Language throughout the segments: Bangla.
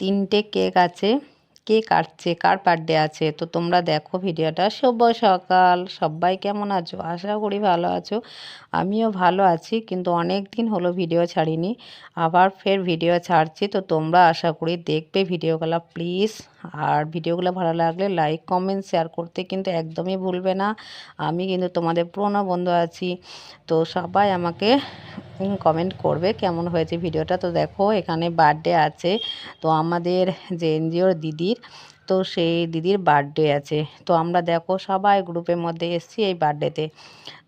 তিনটে কেক আছে। কে কাটছে, কার বার্থডে আছে? তো তোমরা দেখো ভিডিওটা। শুভ সকাল। সবাই কেমন আছো? আশা করি ভালো আছো। আমিও ভালো আছি, কিন্তু অনেক দিন হলো ভিডিও ছাড়িনি। আবার ফের ভিডিও ছাড়ছি, তো তোমরা আশা করি দেখবে ভিডিওগুলো। প্লিজ আর ভিডিওগুলো ভালো লাগলে লাইক কমেন্ট শেয়ার করতে কিন্তু একদমই ভুলবে না। আমি কিন্তু তোমাদের পুরনো বন্ধু আছি। তো সবাই আমাকে কমেন্ট করবে কেমন হয়েছে ভিডিওটা। তো দেখো, এখানে বার্থডে আছে। তো আমাদের যে এনজিওর দিদির, তো সেই দিদির বার্থডে আছে। তো আমরা দেখো সবাই গ্রুপের মধ্যে এসছি এই বার্থডেতে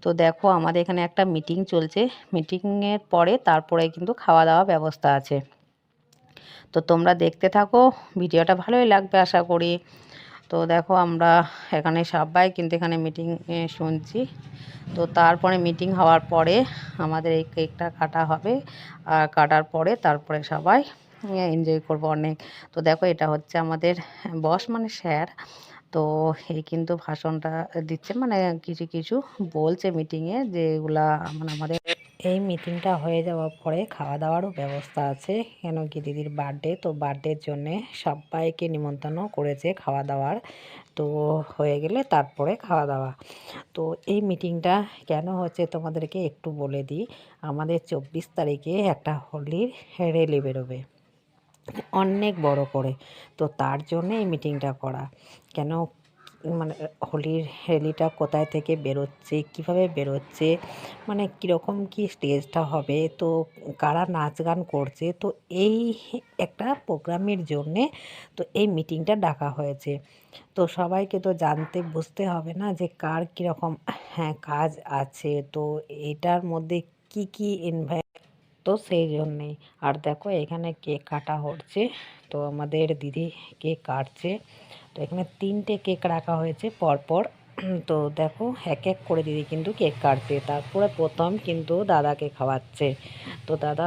তো। দেখো, আমাদের এখানে একটা মিটিং চলছে। মিটিংয়ের পরে তারপরে কিন্তু খাওয়া দাওয়া ব্যবস্থা আছে। তো তোমরা দেখতে থাকো, ভিডিওটা ভালোই লাগবে আশা করি। তো দেখো আমরা এখানে সবাই কিন্তু এখানে মিটিং শুনছি। তো তারপরে মিটিং হওয়ার পরে আমাদের এই কেকটা কাটা হবে। আর কাটার পরে তারপরে সবাই এনজয় করব অনেক। তো দেখো এটা হচ্ছে আমাদের বস মানে স্যার তো এই কিন্তু ভাষণটা দিচ্ছে মানে কিছু কিছু বলছে মিটিংয়ে যে এগুলা মানে আমাদের এই মিটিংটা হয়ে যাওয়ার পরে খাওয়া দাওয়ারও ব্যবস্থা আছে। কেন কি দিদির বার্থডে তো বার্থডের জন্যে সবাইকে নিমন্ত্রণও করেছে খাওয়া দাওয়ার তো হয়ে গেলে তারপরে খাওয়া দাওয়া তো এই মিটিংটা কেন হচ্ছে তোমাদেরকে একটু বলে দিই। আমাদের চব্বিশ তারিখে একটা হোলির রেলি বেরোবে। অনেক বড় করে। তো তার জন্য এই মিটিংটা করা। কেন মানে হোলির র্যালিটা কোথায় থেকে বেরোচ্ছে, কীভাবে বেরোচ্ছে মানে কীরকম কি স্টেজটা হবে, তো কারা নাচ গান করছে, তো এই একটা প্রোগ্রামের জন্যে তো এই মিটিংটা ডাকা হয়েছে। তো সবাইকে তো জানতে বুঝতে হবে না যে কার কীরকম হ্যাঁ কাজ আছে, তো এটার মধ্যে কি কি ইনভাই তো সেই জন্যেই। আর দেখো, এখানে কেক কাটা হচ্ছে। তো আমাদের দিদি কেক কাটছে। তো এখানে তিনটে কেক রাখা হয়েছে পরপর। তো দেখো, এক এক করে দিদি কিন্তু কেক কাটছে। তারপরে প্রথম কিন্তু দাদাকে খাওয়াচ্ছে। তো দাদা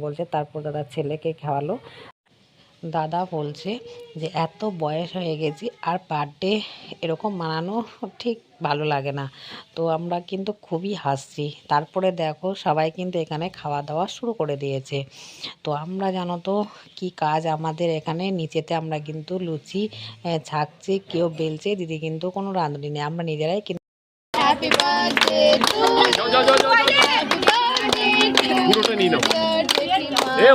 বলছে তারপর দাদা ছেলেকে খাওয়ালো। দাদা বলছে যে এত বয়স হয়ে গেছি আর বার্থডে এরকম মানানো ঠিক ভালো লাগে না তো আমরা কিন্তু খুবই হাসছি তারপরে দেখো সবাই কিন্তু এখানে খাওয়া দাওয়া শুরু করে দিয়েছে তো আমরা জানো তো কী কাজ আমাদের এখানে নিচেতে আমরা কিন্তু লুচি ছাকছি কেউ বেলছে দিদি কিন্তু কোনো রাঁধুনি নেই আমরা নিজেরাই কিন্তু Happy birthday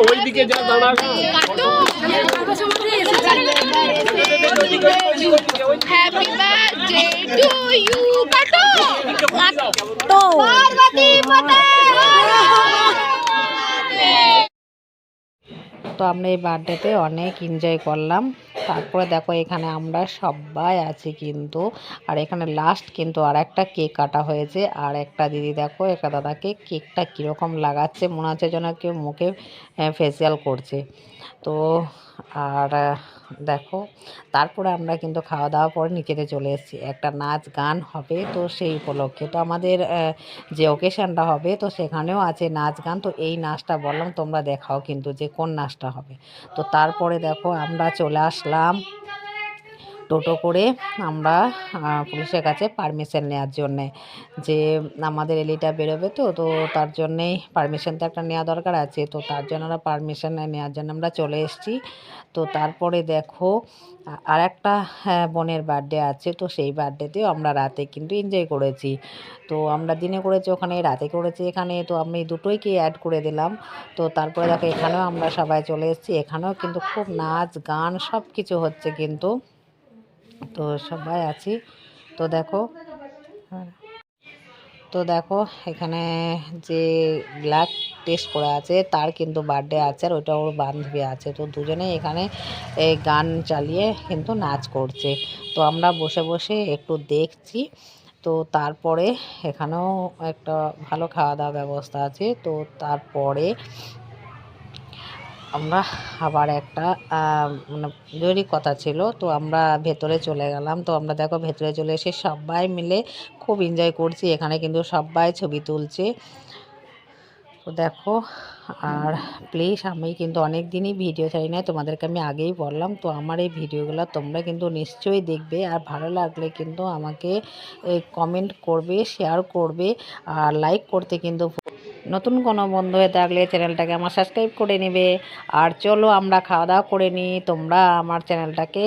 ওইদিকে যা দাঁড়া। কাটো কাটো পার্বতী মাতা তো আমরা এই বার্থডেতে অনেক এনজয় করলাম। তারপরে দেখো এখানে আমরা সবাই আছি কিন্তু, আর এখানে লাস্ট কিন্তু আর একটা কেক কাটা হয়েছে। আর একটা দিদি দেখো, একটা দাদাকে কেকটা কীরকম লাগাচ্ছে, মনে হচ্ছে যেন কেউ মুখে ফেসিয়াল করছে। তো আর দেখো, তারপরে আমরা কিন্তু খাওয়া দাওয়া পরে নিচেতে চলে এসেছি। একটা নাচ গান হবে তো সেই উপলক্ষে। তো আমাদের যে ওকেশানটা হবে তো সেখানেও আছে নাচ গান। তো এই নাচটা বললাম, তোমরা দেখাও কিন্তু যে কোন নাচটা হবে। তো তারপরে দেখো, আমরা চলে আসলাম টোটো করে আমরা পুলিশের কাছে পারমিশন নেওয়ার জন্যে। যে আমাদের এলিটা বেরোবে তো তো তার জন্যেই পারমিশন তো একটা নেওয়া দরকার আছে। তো তার জন্য আমরা পারমিশন নেওয়ার জন্য আমরা চলে এসেছি। তো তারপরে দেখো আর একটা বোনের বার্থডে আছে। তো সেই বার্থডেতেও আমরা রাতে কিন্তু এনজয় করেছি। তো আমরা দিনে করেছি, ওখানে রাতে করেছি, এখানে তো আমি দুটোইকে অ্যাড করে দিলাম। তো তারপরে দেখো, এখানেও আমরা সবাই চলে এসেছি। এখানেও কিন্তু খুব নাচ, গান সব কিছু হচ্ছে কিন্তু। তো সবাই আছি। তো দেখো তো দেখো, এখানে যে ব্ল্যাক টেস্ট করা আছে, তার কিন্তু বার্থডে আছে আর ওইটা ওর বান্ধবী আছে। তো দুজনেই এখানে এই গান চালিয়ে কিন্তু নাচ করছে। তো আমরা বসে বসে একটু দেখছি। তো তারপরে এখানেও একটা ভালো খাওয়া দাওয়া ব্যবস্থা আছে। তো তারপরে আমরা আবার একটা মানে জরুরি কথা ছিল, তো আমরা ভেতরে চলে গেলাম। তো আমরা দেখো ভেতরে চলে এসে সবাই মিলে খুব এনজয় করছি। এখানে কিন্তু সবাই ছবি তুলছে। তো দেখো, আর প্লিজ আমি কিন্তু অনেক দিনই ভিডিও ছাড়ি না তোমাদেরকে আমি আগেই বললাম। তো আমার এই ভিডিওগুলো তোমরা কিন্তু নিশ্চয়ই দেখবে, আর ভালো লাগলে কিন্তু আমাকে কমেন্ট করবে শেয়ার করবে, আর লাইক করতে কিন্তু নতুন কোনো বন্ধু হয়ে থাকলে চ্যানেলটাকে আমার সাবস্ক্রাইব করে নেবে। আর চলো আমরা খাওয়া দাওয়া করে নিই। তোমরা আমার চ্যানেলটাকে